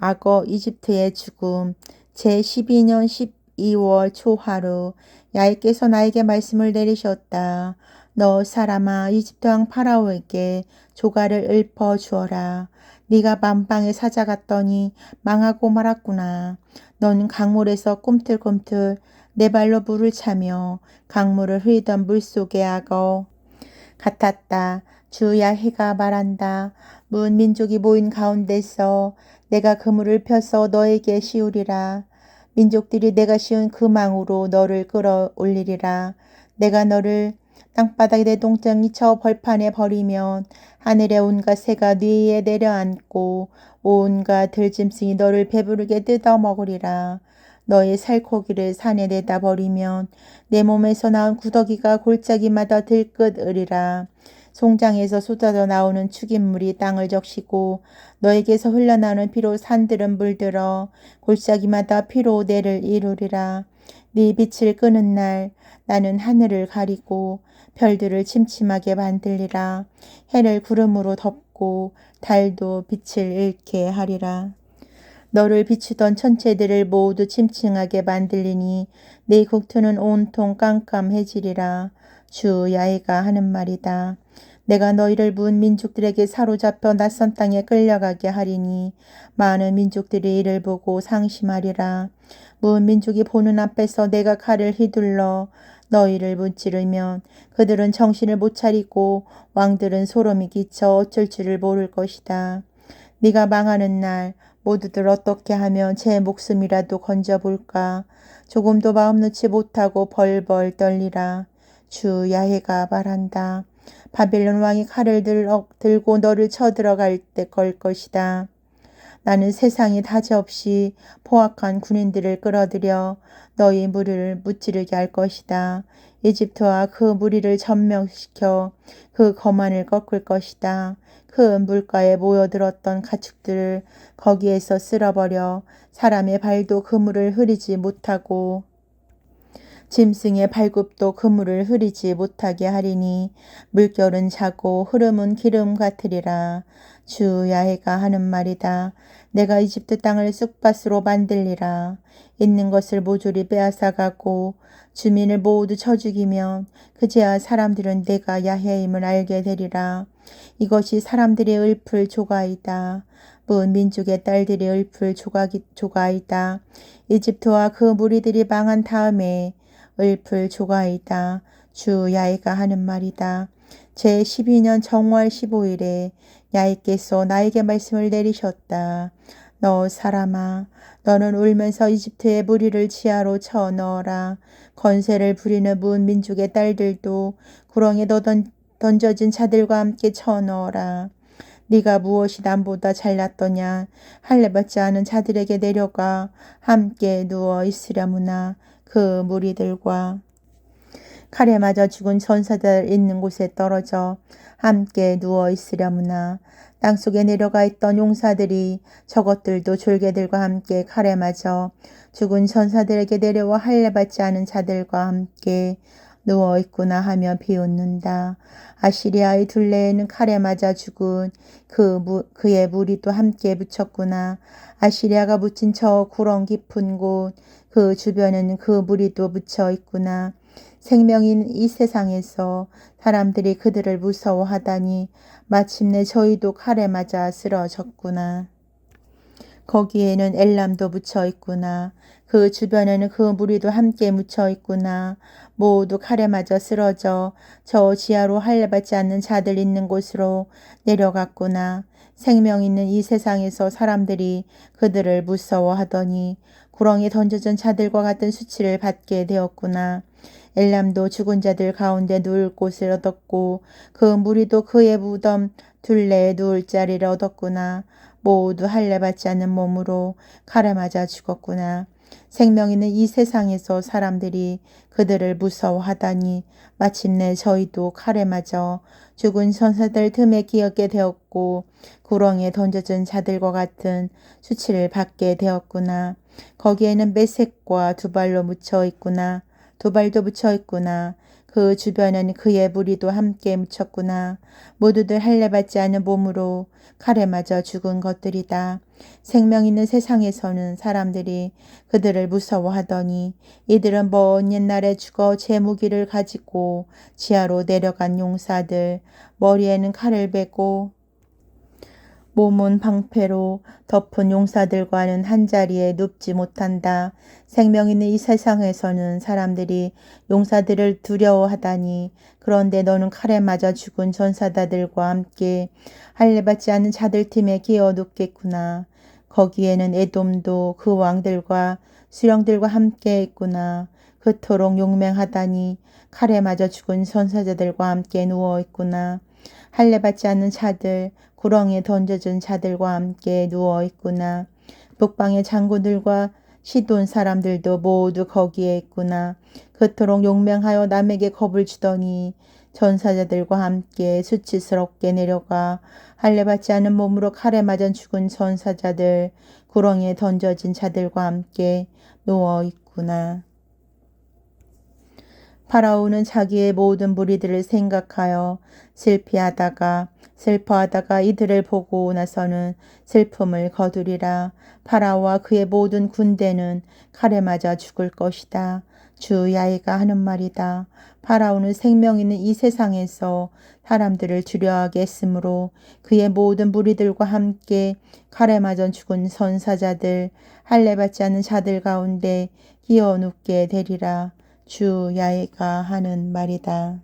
악어 이집트의 죽음 제12년 12월 초하루 야훼께서 나에게 말씀을 내리셨다. 너 사람아 이집트 왕 파라오에게 조가를 읊어 주어라. 네가 만방에 찾아갔더니 망하고 말았구나. 너는 강물에서 꿈틀꿈틀 내 발로 물을 차며 강물을 흐리던 물속의 악어 같았다. 주 야훼가 말한다. 문 민족이 모인 가운데서 내가 그물을 펴서 너에게 씌우리라. 민족들이 내가 씌운 그 망으로 너를 끌어올리리라. 내가 너를 땅바닥에 내 동정이 쳐 벌판에 버리면 하늘의 온갖 새가 네 위에 내려앉고 온갖 들짐승이 너를 배부르게 뜯어 먹으리라. 너의 살코기를 산에 내다 버리면 내 몸에서 나온 구더기가 골짜기마다 들끓으리라. 송장에서 쏟아져 나오는 축인물이 땅을 적시고 너에게서 흘러나오는 피로 산들은 물들어 골짜기마다 피로 내를 이루리라. 네 빛을 끄는 날 나는 하늘을 가리고 별들을 침침하게 만들리라. 해를 구름으로 덮고 달도 빛을 잃게 하리라. 너를 비추던 천체들을 모두 침침하게 만들리니 네 국토는 온통 깜깜해지리라. 주 야훼가 하는 말이다. 내가 너희를 문 민족들에게 사로잡혀 낯선 땅에 끌려가게 하리니 많은 민족들이 이를 보고 상심하리라. 문 민족이 보는 앞에서 내가 칼을 휘둘러 너희를 무찌르면 그들은 정신을 못 차리고 왕들은 소름이 끼쳐 어쩔 줄을 모를 것이다. 네가 망하는 날 모두들 어떻게 하면 제 목숨이라도 건져볼까. 조금도 마음 놓지 못하고 벌벌 떨리라. 주 야훼가 말한다. 바벨론 왕이 칼을 들고 너를 쳐들어갈 때 걸 것이다. 나는 세상에 다지없이 포악한 군인들을 끌어들여 너희 무리를 무찌르게 할 것이다. 이집트와 그 무리를 전멸시켜 그 거만을 꺾을 것이다. 그 물가에 모여들었던 가축들을 거기에서 쓸어버려 사람의 발도 그물을 흐리지 못하고 짐승의 발굽도 그물을 흐리지 못하게 하리니 물결은 자고 흐름은 기름 같으리라. 주 야훼가 하는 말이다. 내가 이집트 땅을 쑥밭으로 만들리라. 있는 것을 모조리 빼앗아가고 주민을 모두 쳐 죽이면 그제야 사람들은 내가 야훼임을 알게 되리라. 이것이 사람들의 읊을 조가이다. 문 민족의 딸들의 읊을 조가기, 조가이다. 이집트와 그 무리들이 망한 다음에 읊을 조가이다. 주 야훼가 하는 말이다. 제 12년 정월 15일에 야훼께서 나에게 말씀을 내리셨다. 너 사람아 너는 울면서 이집트의 무리를 지하로 쳐 넣어라. 건세를 부리는 문 민족의 딸들도 구렁에 너던 던져진 자들과 함께 쳐 넣어라. 네가 무엇이 남보다 잘났더냐 할례받지 않은 자들에게 내려가 함께 누워 있으려무나 그 무리들과 칼에 맞아 죽은 전사들 있는 곳에 떨어져 함께 누워 있으려무나 땅속에 내려가 있던 용사들이 저것들도 졸개들과 함께 칼에 맞아 죽은 전사들에게 내려와 할례받지 않은 자들과 함께 누워 있구나 하며 비웃는다. 아시리아의 둘레에는 칼에 맞아 죽은 그 무, 그의 무리도 함께 붙였구나. 아시리아가 묻힌 저 구렁 깊은 곳, 그 주변에는 그 무리도 묻혀 있구나. 생명인 이 세상에서 사람들이 그들을 무서워하다니 마침내 저희도 칼에 맞아 쓰러졌구나. 거기에는 엘람도 묻혀 있구나. 그 주변에는 그 무리도 함께 묻혀 있구나. 모두 칼에 맞아 쓰러져 저 지하로 할례받지 않는 자들 있는 곳으로 내려갔구나. 생명 있는 이 세상에서 사람들이 그들을 무서워하더니 구렁에 던져진 자들과 같은 수치를 받게 되었구나. 엘람도 죽은 자들 가운데 누울 곳을 얻었고 그 무리도 그의 무덤 둘레에 누울 자리를 얻었구나. 모두 할례받지 않는 몸으로 칼에 맞아 죽었구나. 생명 있는 이 세상에서 사람들이 그들을 무서워하다니 마침내 저희도 칼에 맞아 죽은 선사들 틈에 기억게 되었고 구렁에 던져진 자들과 같은 수치를 받게 되었구나. 거기에는 매색과 두 발로 묻혀 있구나. 두 발도 묻혀 있구나. 그 주변은 그의 무리도 함께 묻혔구나. 모두들 할례받지 않은 몸으로 칼에 맞아 죽은 것들이다. 생명 있는 세상에서는 사람들이 그들을 무서워하더니 이들은 먼 옛날에 죽어 제 무기를 가지고 지하로 내려간 용사들 머리에는 칼을 베고 몸은 방패로 덮은 용사들과는 한자리에 눕지 못한다. 생명 있는 이 세상에서는 사람들이 용사들을 두려워하다니 그런데 너는 칼에 맞아 죽은 전사자들과 함께 할례받지 않은 자들 팀에 기어 눕겠구나. 거기에는 에돔도 그 왕들과 수령들과 함께 있구나. 그토록 용맹하다니 칼에 맞아 죽은 선사자들과 함께 누워 있구나. 할례받지 않는 자들, 구렁이에 던져준 자들과 함께 누워 있구나. 북방의 장군들과 시돈 사람들도 모두 거기에 있구나. 그토록 용맹하여 남에게 겁을 주더니 전사자들과 함께 수치스럽게 내려가 할례받지 않은 몸으로 칼에 맞아 죽은 전사자들, 구렁이에 던져진 자들과 함께 누워 있구나. 파라오는 자기의 모든 무리들을 생각하여 슬피하다가 슬퍼하다가 이들을 보고 나서는 슬픔을 거두리라. 파라오와 그의 모든 군대는 칼에 맞아 죽을 것이다. 주 야훼가 하는 말이다. 파라오는 생명 있는 이 세상에서 사람들을 주려하게 했으므로 그의 모든 무리들과 함께 칼에 맞아 죽은 선사자들 할례받지 않은 자들 가운데 끼어 눕게 되리라. 주 야훼가 하는 말이다.